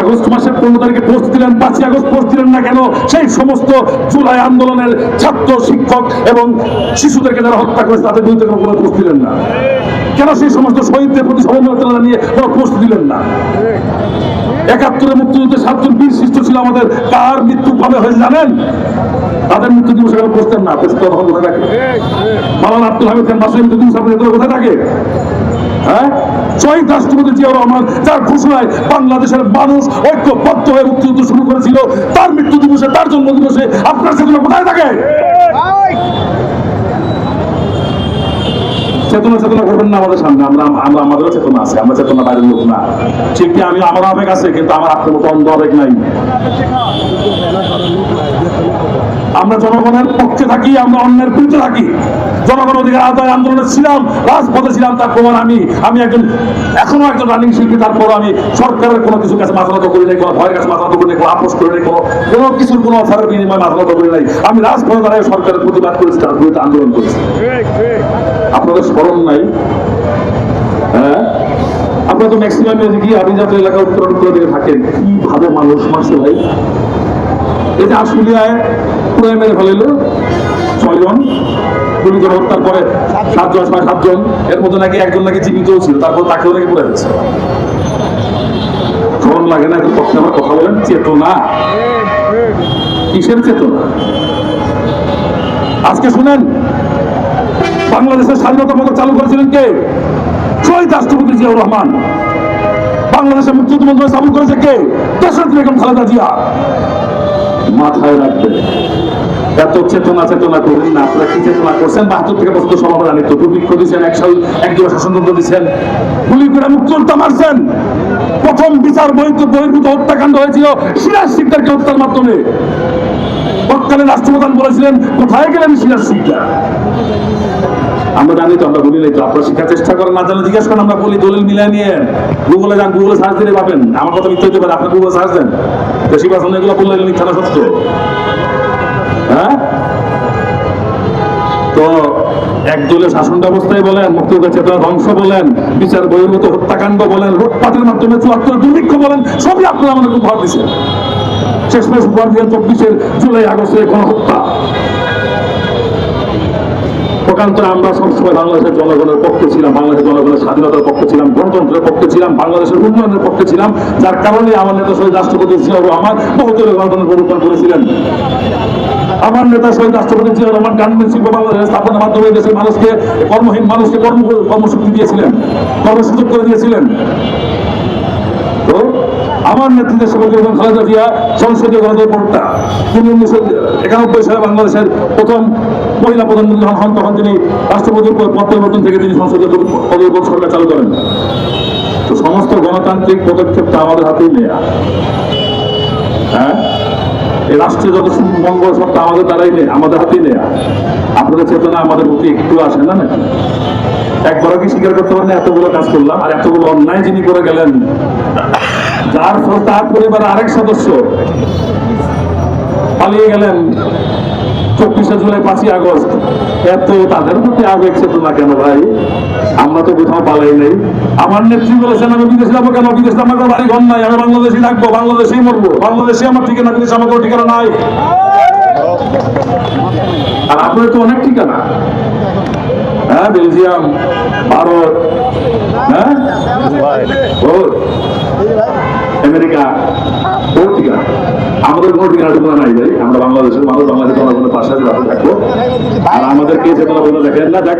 August মাসের পনেরো তারিখে পোস্ট দিলেন, পাঁচই আগস্ট পোস্ট দিলেন না কেন? সেই সমস্ত জুলাই আন্দোলনের ছাত্র, শিক্ষক এবং শিশুদেরকে যারা হত্যা করেছে, তাদের বিরুদ্ধে কোনো পোস্ট দিলেন না। কেন সেই সমস্ত শহীদদের প্রতি সমবেদনা জানিয়ে কোনো পোস্ট দিলেন না? একাত্তরে মুক্তিযুদ্ধে সাতজন বীর সৃষ্ট ছিল আমাদের। কার মৃত্যু কবে হয়েছে জানেন? তাদের মৃত্যু দিবস এখানে বসতেন না? তখন কোথায় থাকে? মালানা আব্দুল হামিদ খান বাসের মৃত্যু দিবস আপনাদের কোথায় থাকে? হ্যাঁ? শহীদ রাষ্ট্রপতি জিয়াউর রহমান, যার ঘোষণায় বাংলাদেশের মানুষ ঐক্যবদ্ধ হয়ে মুক্তিযুদ্ধ শুরু করেছিল, তার মৃত্যু দিবসে, তার জন্ম দিবসে আপনার সেগুলো কোথায় থাকে? চেতনা চেতনা করবেন না আমাদের সামনে, আমরা আমরা, আমাদেরও চেতনা আছে, আমরা চেতনা বাইরের লোক না। ঠিক আমি, আমার আবেগ আছে, কিন্তু আমার আপনার মতো অন্ধ আবেগ নাই। আমরা জনগণের পক্ষে থাকি, আমরা অন্যের বিরুদ্ধে থাকি। জনগণ অধিকার আদায় আন্দোলনে ছিলাম, রাজপথে ছিলাম, তার প্রমাণ আমি আমি একজন, এখনও একজন রানিং শিল্পী তারপর আমি সরকারের কোনো কিছুর কাছে মাথা করি নাই, কোনো ভয়ের কাছে মাথা করি নাই, কোনো আপোষ করি নাই, কোনো কোনো কিছুর কোনো অফারের বিনিময়ে মাথা করি নাই। আমি রাজপথে দাঁড়িয়ে সরকারের প্রতিবাদ করেছি, তার বিরুদ্ধে আন্দোলন করেছি। আপনাদের স্মরণ নাই? হ্যাঁ? আপনারা তো ম্যাক্সিমাম এদিকে আভিজাত এলাকা উত্তর উত্তর দিকে থাকেন, কীভাবে মানুষ মারছে ভাই? এটা আশুলিয়ায় মেরে ছয়জন গুলি করে হত্যার পরে সাতজন সাতজন এর মধ্যে নাকি একজন নাকি ছিল, তারপর তাকেও নাকি গেছে লাগে না আমার কথা বলেন, চেতনা। কিসের চেতনা? আজকে শুনেন, বাংলাদেশের স্বাধীনতা পদক চালু করেছিলেন কে? শহীদ রাষ্ট্রপতি জিয়াউর রহমান। বাংলাদেশের মুক্তিযুদ্ধ মন্ত্রণালয় চালু করেছে কে? দেশের খালেদা জিয়া। মাথায় রাখবে। এত চেতনা চেতনা করবেন না, আপনারা কি চেতনা করছেন? বাহাত্তর থেকে বছর সমাধান আনিত দুর্ভিক্ষ দিচ্ছেন এক সাল, এক দিবস শাসনতন্ত্র দিচ্ছেন গুলি করে মুক্তিযোদ্ধা মারছেন। প্রথম বিচার বহির্ভূত হত্যাকাণ্ড হয়েছিল সিরাজ সিকদারকে হত্যার মাধ্যমে। তৎকালীন রাষ্ট্রপ্রধান বলেছিলেন, কোথায় গেলেন সিরাজ সিকদার? আমরা জানি তো, আমরা বলি নাই তো। আপনারা শিখার চেষ্টা করেন, না জানলে জিজ্ঞেস করেন, আমরা বলি, দলিল মিলিয়ে নিয়ে গুগলে যান গুগলে সার্চ দিলে পাবেন। আমার কথা মিথ্যে হতে পারে, আপনি গুগলে সার্চ দেন। দেশি বাসন এগুলো বললে মিথ্যা না, সত্য? হ্যাঁ? তো একদলীয় শাসন ব্যবস্থায় বলেন মুক্তিযুদ্ধ চেতনা ধ্বংস বলেন, বিচার বহির্ভূত হত্যাকাণ্ড বলেন লুটপাটের মাধ্যমে চুয়াত্তর দুর্ভিক্ষ বলেন, সবই আপনারা আমাদের উপহার দিচ্ছেন শেষমেশ উপহার দিয়ে চব্বিশের জুলাই আগস্টে গণহত্যা প্রকান্তরে আমরা সবসময় বাংলাদেশের জনগণের পক্ষে ছিলাম, বাংলাদেশের জনগণের স্বাধীনতার পক্ষে ছিলাম, গণতন্ত্রের পক্ষে ছিলাম, বাংলাদেশের উন্নয়নের পক্ষে ছিলাম, যার কারণে আমার নেতা শহীদ রাষ্ট্রপতি জিয়াউর রহমান বহুদলীয় গণতন্ত্র প্রবর্তন করেছিলেন। আমার নেতা শহীদ রাষ্ট্রপতি জিয়াউর রহমান গার্মেন্ট শিল্প বাংলাদেশের স্থাপনের মাধ্যমে দেশের মানুষকে কর্মহীন মানুষকে কর্ম কর্মশক্তি দিয়েছিলেন কর্মসুযোগ করে দিয়েছিলেন। আমার নেতৃত্বে শপথ এবং খালেদা জিয়া সংসদীয় গণতন্ত্র বোর্ডটা তিনি উনিশশো একানব্বই সালে বাংলাদেশের প্রথম মহিলা প্রধানমন্ত্রী যখন হন, তখন তিনি রাষ্ট্রপতির পদ পরিবর্তন থেকে তিনি সংসদীয় পদীয় বোর্ড সরকার চালু করেন। তো সমস্ত গণতান্ত্রিক পদক্ষেপটা আমাদের হাতেই নেয়া। হ্যাঁ? এই রাষ্ট্রীয় যত মঙ্গল সবটা আমাদের দ্বারাই নেই আমাদের হাতেই নেয়া। আপনাদের চেতনা আমাদের প্রতি একটু আসে না নাকি? একবারও কি স্বীকার করতে পারেন? এতগুলো কাজ করলাম, আর এতগুলো অন্যায় যিনি করে গেলেন যার ফল তার পরিবারের আরেক সদস্য পালিয়ে গেলেন চব্বিশে জুলাই পাঁচই আগস্ট। এত তাদের প্রতি আবেগ চেতনা কেন ভাই? আমরা তো কোথাও পালাই নেই। আমার নেত্রী বলেছেন আমি বিদেশে যাব কেন? বিদেশে আমার কোনো বাড়ি ঘর নাই। আমি বাংলাদেশে থাকব বাংলাদেশেই মরবো। বাংলাদেশে আমার ঠিকানা বিদেশে আমার কোনো ঠিকানা নাই। আর আপনার তো অনেক ঠিকানা। হ্যাঁ বেলজিয়াম ভারত হ্যাঁ? আমেরিকা ও ঠিকানা আমাদের কোনো ঠিকানা ঠিকানা নাই যাই আমরা বাংলাদেশের মানুষ, বাংলাদেশের জনগণের পাশে থাকব আর আমাদেরকে চেতনা বলে দেখেন না, দেখ।